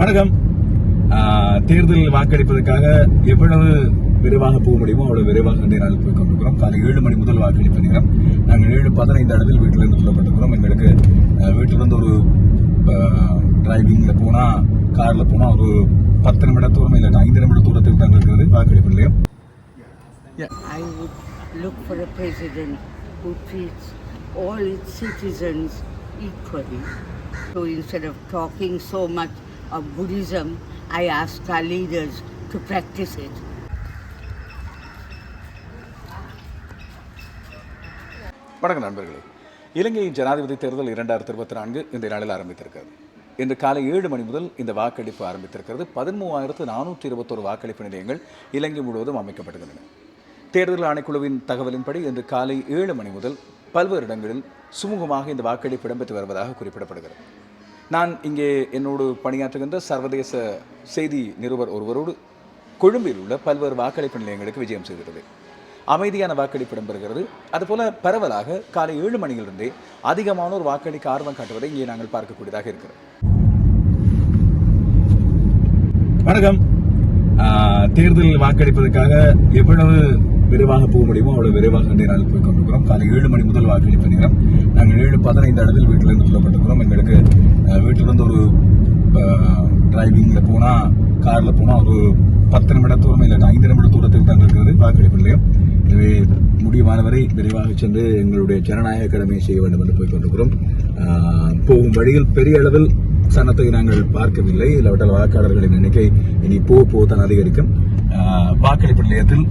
வணக்கம். தேர்தல் வாக்களிப்பதற்காக எவ்வளவு விரைவாக போக முடியுமோ அவ்வளவு விரைவாக இன்றைய நாளில் போய் கொண்டிருக்கிறோம். காலை ஏழு மணி முதல் வாக்களிப்பு நேரம். நாங்கள் ஏழு பதினைந்து அளவில் வீட்டிலிருந்து சொல்லப்பட்டிருக்கிறோம் எங்களுக்கு வீட்டிலிருந்து ஒரு டிரைவிங்ல போனா கார்ல போனா ஒரு பத்து நிமிட தூரம் இல்லை ஐந்து நிமிட தூரத்தில் தான் இருக்கிறது. வாக்களிப்பு நிலையம். I would look for a president who treats all its citizens equally. So instead of talking so much of Buddhism, I ask our leaders to practice it. வணக்கம் நண்பர்களே. இலங்கையின் ஜனாதிபதி தேர்தல் இரண்டாயிரத்தி இருபத்தி நான்கு இந்த நாளில் ஆரம்பித்திருக்கிறது. இன்று காலை ஏழு மணி முதல் இந்த வாக்களிப்பு ஆரம்பித்திருக்கிறது. பதிமூவாயிரத்து நானூற்றி இருபத்தொரு வாக்களிப்பு நிலையங்கள் இலங்கை முழுவதும் அமைக்கப்படுகின்றன தேர்தல் ஆணைக்குழுவின் தகவலின்படி இன்று காலை ஏழு மணி முதல் பல்வேறு இடங்களில் சுமூகமாக இந்த வாக்களிப்பு இடம்பெற்று வருவதாக குறிப்பிடப்படுகிறது. நான் இங்கே என்னோடு பணியாற்றுகின்ற சர்வதேச செய்தி நிருபர் ஒருவரோடு கொழும்பில் உள்ள பல்வேறு வாக்களிப்பு நிலையங்களுக்கு விஜயம் செய்கிறது. அமைதியான வாக்களிப்பு இடம்பெறுகிறது. அதுபோல பரவலாக காலை ஏழு மணியிலிருந்தே அதிகமானோர் வாக்களிக்க ஆர்வம் காட்டுவதை இங்கே நாங்கள் பார்க்கக்கூடியதாக இருக்கிறது. வணக்கம். தேர்தலில் வாக்களிப்பதற்காக எவ்வளவு விரைவாக போக முடியுமோ அவ்வளவு விரைவாக நேரால் போய் கொண்டிருக்கிறோம். காலை ஏழு மணி முதல் வாக்களிப்பு நேரம். நாங்கள் ஏழு பதினைந்து அளவில் வீட்டிலிருந்து சொல்லப்பட்டிருக்கிறோம் எங்களுக்கு வீட்டிலிருந்து ஒரு டிரைவிங்கில் போனால் காரில் போனால் ஒரு பத்து நிமிட தூரம் இல்லை ஐந்து நிமிட தூரத்தில் தான் இருக்கிறது. வாக்களிப்பு நிலையம். எனவே முடியுமானவரை விரைவாக சென்று எங்களுடைய ஜனநாயக கடமையை செய்ய வேண்டும் என்று போய் கொண்டிருக்கிறோம். போகும் வழியில் பெரிய அளவில் சனத்தை நாங்கள் பார்க்கவில்லை. இல்லாவிட்டால் வாக்காளர்களின் எண்ணிக்கை இனி போக போக தான் அதிகரிக்கும். வாக்களிப்பு நிலையத்தில்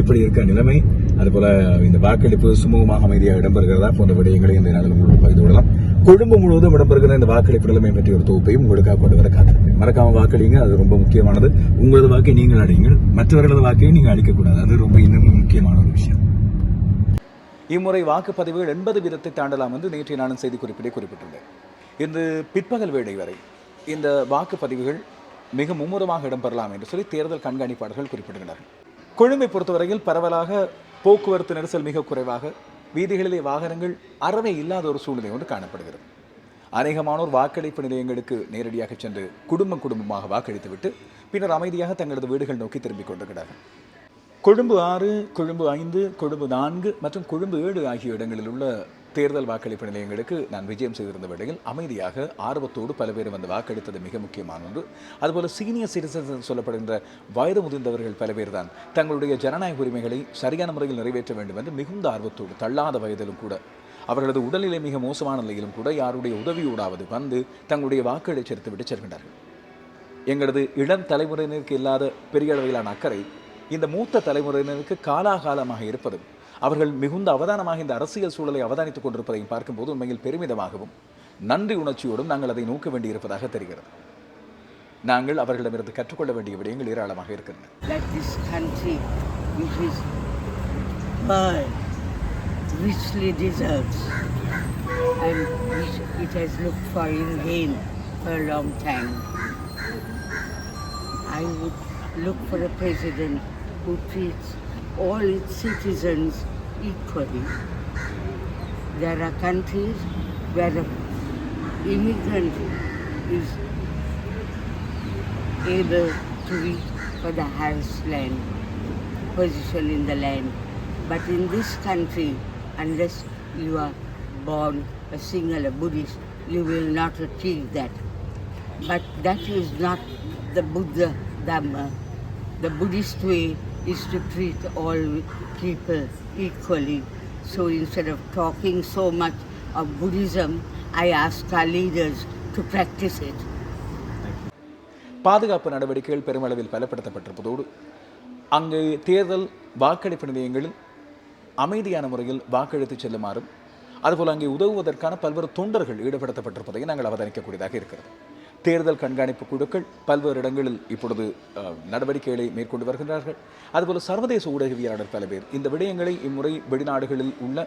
எப்படி இருக்க நிலைமை. அதுபோல இந்த வாக்களிப்பு சுமூகமாக அமைதியாக இடம்பெறுகிறதா போன்ற விடயங்களை இந்த நாளில் உங்களுக்கு பகிர்ந்து விடலாம் கொழும்பு முழுவதும் இடம்பெறுகிற இந்த வாக்களிப்பு நிலைமை பற்றிய ஒரு தொகுப்பையும் உங்களுக்காக கொண்டு வர காத்திருப்பேன் மறக்காம வாக்களிங்க அது ரொம்ப முக்கியமானது. உங்களது வாக்கை நீங்கள் அடையுங்கள். மற்றவர்களது வாக்கையும் நீங்கள் அளிக்கக்கூடாது. அது ரொம்ப இன்னும் முக்கியமான ஒரு விஷயம். இம்முறை வாக்குப்பதிவுகள் எண்பது வீதத்தை தாண்டலாம் என்று நேற்றைய நானும் செய்தி குறிப்பிட்டே குறிப்பிட்டுள்ளேன். இன்று பிற்பகல் வேளை வரை இந்த வாக்குப்பதிவுகள் மிக மும்முரமாக இடம்பெறலாம் என்று சொல்லி தேர்தல் கண்காணிப்பாளர்கள் குறிப்பிடுகிறார்கள் கொழும்பை பொறுத்தவரையில் பரவலாக போக்குவரத்து நெரிசல் மிக குறைவாக வீதிகளிலே வாகனங்கள் அறவே இல்லாத ஒரு சூழ்நிலை ஒன்று காணப்படுகிறது. அநேகமானோர் வாக்களிப்பு நிலையங்களுக்கு நேரடியாக சென்று குடும்பம் குடும்பமாக வாக்களித்துவிட்டு பின்னர் அமைதியாக தங்களது வீடுகள் நோக்கி திரும்பிக் கொண்டிருக்கிறார்கள். கொழும்பு ஆறு கொழும்பு ஐந்து கொழும்பு நான்கு மற்றும் கொழும்பு ஏழு ஆகிய இடங்களில் உள்ள தேர்தல் வாக்களிப்பு நிலையங்களுக்கு நான் விஜயம் செய்திருந்த வேளையில் அமைதியாக ஆர்வத்தோடு பல பேர் வந்து வாக்களித்தது மிக முக்கியமான ஒன்று. அதுபோல் சீனியர் சிட்டிசன்ஸ் சொல்லப்படுகின்ற வயது முதிர்ந்தவர்கள் பல பேர் தான் தங்களுடைய ஜனநாயக உரிமைகளை சரியான முறையில் நிறைவேற்ற வேண்டும் என்று மிகுந்த ஆர்வத்தோடு தள்ளாத வயதிலும் கூட. அவர்களது உடல்நிலை மிக மோசமான நிலையிலும் கூட யாருடைய உதவியோடாவது வந்து தங்களுடைய வாக்குகளை செலுத்திவிட்டு செல்கின்றார்கள். எங்களது இளம் தலைமுறையினருக்கு இல்லாத பெரிய அளவிலான அக்கறை இந்த மூத்த தலைமுறையினருக்கு காலாகாலமாக இருப்பதும் அவர்கள் மிகுந்த அவதானமாக இந்த அரசியல் சூழலை அவதானித்துக் கொண்டிருப்பதையும் பார்க்கும்போது உண்மையில் பெருமிதமாகவும் நன்றி உணர்ச்சியோடும் நாங்கள் அதை நோக்க வேண்டியிருப்பதாக தெரிகிறது நாங்கள் அவர்களிடமிருந்து கற்றுக்கொள்ள வேண்டிய விடயங்கள் ஏராளமாக இருக்கின்றன richly deserves, and which it has looked for in vain for a long time. I would look for a president who treats all its citizens equally. There are countries where the immigrant is able to reach for the highest land, position in the land. But in this country, unless you are born a single, a Buddhist, you will not achieve that. But that is not the Buddha Dhamma. The Buddhist way is to treat all people equally. So instead of talking so much of Buddhism, I ask our leaders to practice it. பாதுகாப்பு நடவடிக்கைகள் பெருமளவில் பலப்படுத்தப்பட்டிருப்பதோடு அங்கு தேர்தல் வாக்களிப்பு நிலையங்களில் அமைதியான முறையில் வாக்களித்து செல்லுமாறும் அதுபோல் அங்கே உதவுவதற்கான பல்வேறு தொண்டர்கள் ஈடுபடுத்தப்பட்டிருப்பதை நாங்கள் அவதானிக்கக்கூடியதாக இருக்கிறது தேர்தல் கண்காணிப்பு குழுக்கள் பல்வேறு இடங்களில் இப்பொழுது நடவடிக்கைகளை மேற்கொண்டு வருகின்றார்கள் அதுபோல சர்வதேச ஊடகவியலாளர் பல பேர் இந்த விடயங்களை இம்முறை வெளிநாடுகளில் உள்ள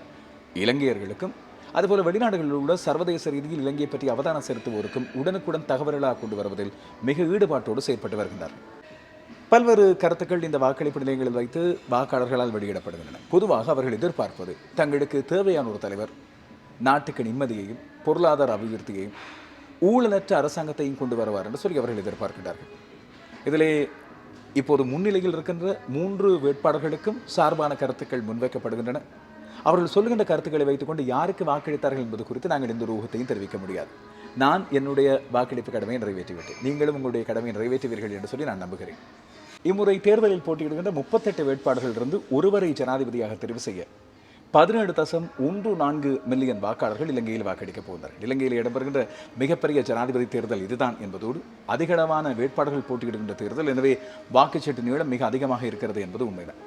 இலங்கையர்களுக்கும் அதுபோல வெளிநாடுகளில் உள்ள சர்வதேச ரீதியில் இலங்கையை பற்றி அவதானம் செலுத்துவோருக்கும் உடனுக்குடன் தகவல்களாக கொண்டு வருவதில் மிக ஈடுபாட்டோடு செயற்பட்டு வருகின்றார்கள். பல்வேறு கருத்துக்கள் இந்த வாக்களிப்பு நிலையங்களில் வைத்து வாக்காளர்களால் வெளியிடப்படுகின்றன. பொதுவாக அவர்கள் எதிர்பார்ப்பது தங்களுக்கு தேவையான ஒரு தலைவர் நாட்டுக்கு நிம்மதியையும் பொருளாதார அபிவிருத்தியையும் ஊழலற்ற அரசாங்கத்தையும் கொண்டு வருவார் என்று சொல்லி அவர்கள் எதிர்பார்க்கிறார்கள் இதிலே இப்போது முன்னிலையில் இருக்கின்ற மூன்று வேட்பாளர்களுக்கும் சார்பான கருத்துக்கள் முன்வைக்கப்படுகின்றன. அவர்கள் சொல்லுகின்ற கருத்துக்களை வைத்துக்கொண்டு யாருக்கு வாக்களித்தார்கள் என்பது குறித்து நாங்கள் எந்த ஒரு ஊகத்தையும் தெரிவிக்க முடியாது. நான் என்னுடைய வாக்களிப்பு கடமையை நிறைவேற்றிவிட்டேன். நீங்களும் உங்களுடைய கடமையை நிறைவேற்றுவீர்கள் என்று சொல்லி நான் நம்புகிறேன். இம்முறை தேர்தலில் போட்டியிடுகின்ற முப்பத்தெட்டு வேட்பாளர்களிலிருந்து ஒருவரை ஜனாதிபதியாக தெரிவு செய்ய பதினேழு தசம் ஒன்று நான்கு மில்லியன் வாக்காளர்கள் இலங்கையில் வாக்களிக்கப் போகிறார்கள் இலங்கையில் இடம்பெறுகின்ற மிகப்பெரிய ஜனாதிபதி தேர்தல் இதுதான் என்பதோடு அதிகளவான வேட்பாளர்கள் போட்டியிடுகின்ற தேர்தல் எனவே வாக்குச்சீட்டு நீளம் மிக அதிகமாக இருக்கிறது என்பது உண்மைதான்.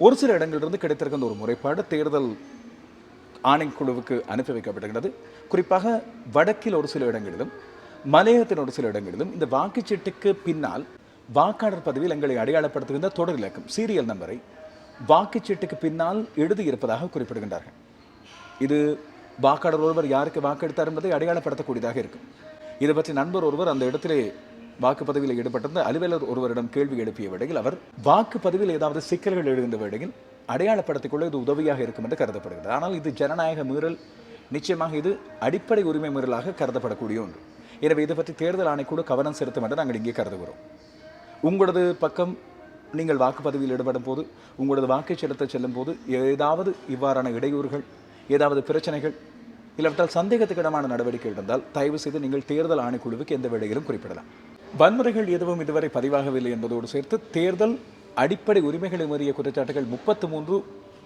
ஒரு சில இடங்களிலிருந்து கிடைத்திருக்கின்ற ஒரு முறைப்பாடு தேர்தல் ஆணைக்குழுவுக்கு அனுப்பி வைக்கப்படுகிறது குறிப்பாக வடக்கில் ஒரு சில இடங்களிலும் மலையகத்தின் ஒரு சில இடங்களிலும் இந்த வாக்குச்சீட்டுக்கு பின்னால் வாக்காளர் பதவியில் எங்களை அடையாளப்படுத்துகின்ற தொடர் இலக்கம் சீரியல் நம்பரை வாக்குச்சீட்டுக்கு பின்னால் எழுதியிருப்பதாக குறிப்பிடுகின்றார்கள். இது வாக்காளர் ஒருவர் யாருக்கு வாக்கெடுத்தார் என்பதை அடையாளப்படுத்தக்கூடியதாக இருக்கும். இதை பற்றி நண்பர் ஒருவர் அந்த இடத்திலே வாக்குப்பதிவில் ஈடுபட்டிருந்த அலுவலர் ஒருவரிடம் கேள்வி எழுப்பிய வேளையில் அவர் வாக்குப்பதிவில் ஏதாவது சிக்கல்கள் எழுகின்ற வேளையில் அடையாளப்படுத்திக் கொள்ள இது உதவியாக இருக்கும் என்று கருதப்படுகிறது. ஆனால் இது ஜனநாயக மீறல். நிச்சயமாக இது அடிப்படை உரிமை மீறலாக கருதப்படக்கூடிய ஒன்று. எனவே இதை பற்றி தேர்தல் ஆணைக்குழு கவனம் செலுத்தும் என்று நாங்கள் இங்கே கருதுகிறோம். உங்களது பக்கம் நீங்கள் வாக்குப்பதிவில் ஈடுபடும் போது உங்களது வாக்கை செலுத்த செல்லும் போது ஏதாவது இவ்வாறான இடையூறுகள் ஏதாவது பிரச்சனைகள் இல்லாவிட்டால் சந்தேகத்துக்கிடமான நடவடிக்கை இருந்தால் தயவு செய்து நீங்கள் தேர்தல் ஆணைக்குழுவுக்கு எந்த வேளையிலும் குறிப்பிடலாம். வன்முறைகள் எதுவும் இதுவரை பதிவாகவில்லை என்பதோடு சேர்த்து தேர்தல் அடிப்படை உரிமைகளை மீறிய குற்றச்சாட்டுகள் முப்பத்து மூன்று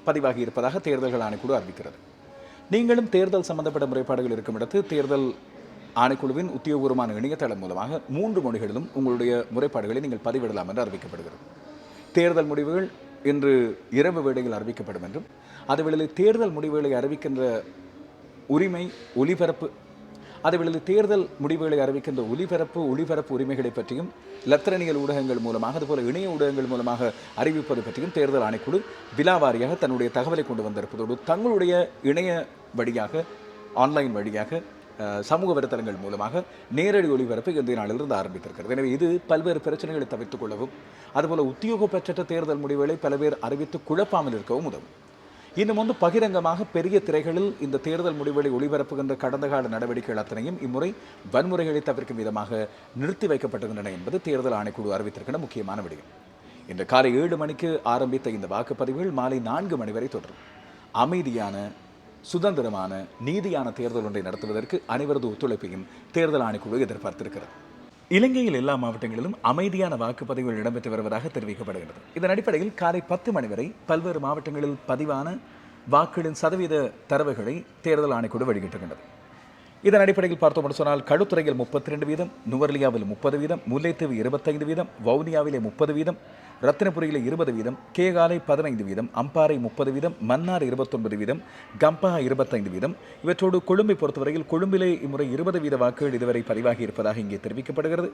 பதிவாகி இருப்பதாக தேர்தல்கள் ஆணைக்குழு அறிவிக்கிறது. நீங்களும் தேர்தல் சம்பந்தப்பட்ட முறைப்பாடுகள் இருக்கும் இடத்து தேர்தல் ஆணைக்குழுவின் உத்தியோகபூர்வமான இணையதளம் மூலமாக மூன்று மொழிகளிலும் உங்களுடைய முறைப்பாடுகளை நீங்கள் பதிவிடலாம் என்று அறிவிக்கப்படுகிறது. தேர்தல் முடிவுகள் இன்று இரவு வேளையில் அறிவிக்கப்படும் என்றும் அதுவேளை தேர்தல் முடிவுகளை அறிவிக்கின்ற உரிமை ஒலிபரப்பு அதேவேளையில் தேர்தல் முடிவுகளை அறிவிக்கின்ற ஒலிபரப்பு ஒளிபரப்பு உரிமைகளை பற்றியும் லத்திரனியல் ஊடகங்கள் மூலமாக அதுபோல இணைய ஊடகங்கள் மூலமாக அறிவிப்பது பற்றியும் தேர்தல் ஆணைக்குழு விலாவாரியாக தன்னுடைய தகவலை கொண்டு வந்திருப்பதோடு தங்களுடைய இணைய வழியாக ஆன்லைன் வழியாக சமூக வலைத்தளங்கள் மூலமாக நேரடி ஒளிபரப்பு இன்றைய நாளிலிருந்து ஆரம்பித்திருக்கிறது. எனவே இது பல்வேறு பிரச்சனைகளை தவிர்த்துக் கொள்ளவும் அதுபோல் உத்தியோகப்பற்ற தேர்தல் முடிவுகளை பல பேர் அறிவித்து குழப்பாமல் இருக்கவும் உதவும். இன்னும் வந்து பகிரங்கமாக பெரிய திரைகளில் இந்த தேர்தல் முடிவுகளை ஒளிபரப்புகின்ற கடந்த கால நடவடிக்கைகள் அத்தனையும் இம்முறை வன்முறைகளை தவிர்க்கும் விதமாக நிறுத்தி வைக்கப்பட்டுகின்றன என்பது தேர்தல் ஆணைக்குழு அறிவித்திருக்கின்ற முக்கியமான விடயம். இன்று காலை ஏழு மணிக்கு ஆரம்பித்த இந்த வாக்குப்பதிவுகள் மாலை நான்கு மணி வரை தொடரும். அமைதியான சுதந்திரமான நீதியான தேர்தல் ஒன்றை நடத்துவதற்கு அனைவரது ஒத்துழைப்பையும் தேர்தல் ஆணைக்குழு எதிர்பார்த்திருக்கிறது. இலங்கையில் எல்லா மாவட்டங்களிலும் அமைதியான வாக்குப்பதிவுகள் இடம்பெற்று வருவதாக தெரிவிக்கப்படுகிறது. இதன் அடிப்படையில் காலை பத்து மணி வரை பல்வேறு மாவட்டங்களில் பதிவான வாக்குகளின் சதவீத தரவுகளை தேர்தல் ஆணைக்குழு வெளியிட்டுகின்றது இதன் அடிப்படையில் பார்த்தோம் சொன்னால் கழுத்துறையில் முப்பத்தி ரெண்டு வீதம் நுவர்லியாவில் முப்பது வீதம் முல்லைத்தீவு இருபத்தைந்து வீதம் வவுனியாவிலே முப்பது வீதம் ரத்தினபுரியில் இருபது வீதம் கேகாலை பதினைந்து வீதம் அம்பாறை முப்பது வீதம் மன்னார் இருபத்தொன்பது வீதம் கம்பஹா இருபத்தைந்து வீதம். இவற்றோடு கொழும்பை பொறுத்தவரையில் கொழும்பிலே இம்முறை இருபது வீத வாக்குகள் இதுவரை பதிவாகி இருப்பதாக இங்கே தெரிவிக்கப்படுகிறது.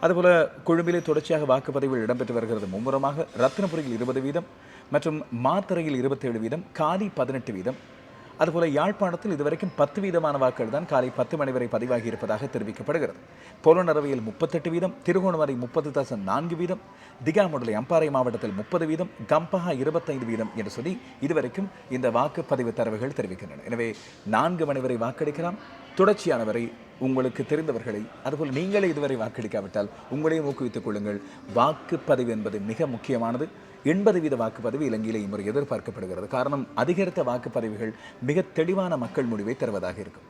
அதுபோல கொழும்பிலே தொடர்ச்சியாக வாக்குப்பதிவுகள் இடம்பெற்று வருகிறது மும்முரமாக. ரத்தினபுரியில் இருபது வீதம் மற்றும் மாத்தறையில் இருபத்தேழு வீதம் காலி பதினெட்டு வீதம் அதுபோல யாழ்ப்பாணத்தில் இதுவரைக்கும் பத்து வீதமான வாக்குகள் தான் காலை பத்து மணி வரை பதிவாகி இருப்பதாக தெரிவிக்கப்படுகிறது. புலனரவையில் முப்பத்தெட்டு வீதம் திருகோணமலை முப்பது தசம் நான்கு வீதம் திகாமுடலை அம்பாறை மாவட்டத்தில் முப்பது வீதம் கம்பஹா இருபத்தைந்து வீதம் என்று சொல்லி இதுவரைக்கும் இந்த வாக்குப்பதிவு தரவுகள் தெரிவிக்கின்றன. எனவே நான்கு மணி வரை வாக்களிக்கலாம். தொடர்ச்சியானவரை உங்களுக்கு தெரிந்தவர்களை அதுபோல் நீங்களே இதுவரை வாக்களிக்காவிட்டால் உங்களையும் ஊக்குவித்துக் கொள்ளுங்கள். வாக்குப்பதிவு என்பது மிக முக்கியமானது. எண்பது வீத வாக்குப்பதிவு இலங்கையில் இம்முறை எதிர்பார்க்கப்படுகிறது. காரணம் அதிகரித்த வாக்குப்பதிவுகள் மிக தெளிவான மக்கள் முடிவை தருவதாக இருக்கும்.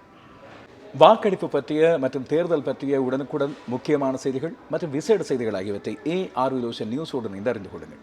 வாக்கெடுப்பு பற்றிய மற்றும் தேர்தல் பற்றிய உடனுக்குடன் முக்கியமான செய்திகள் மற்றும் விசேட செய்திகள் ஆகியவற்றை ஏ ஆர்விலோஷன் நியூஸோடு இணைந்து அறிந்து கொள்ளுங்கள்.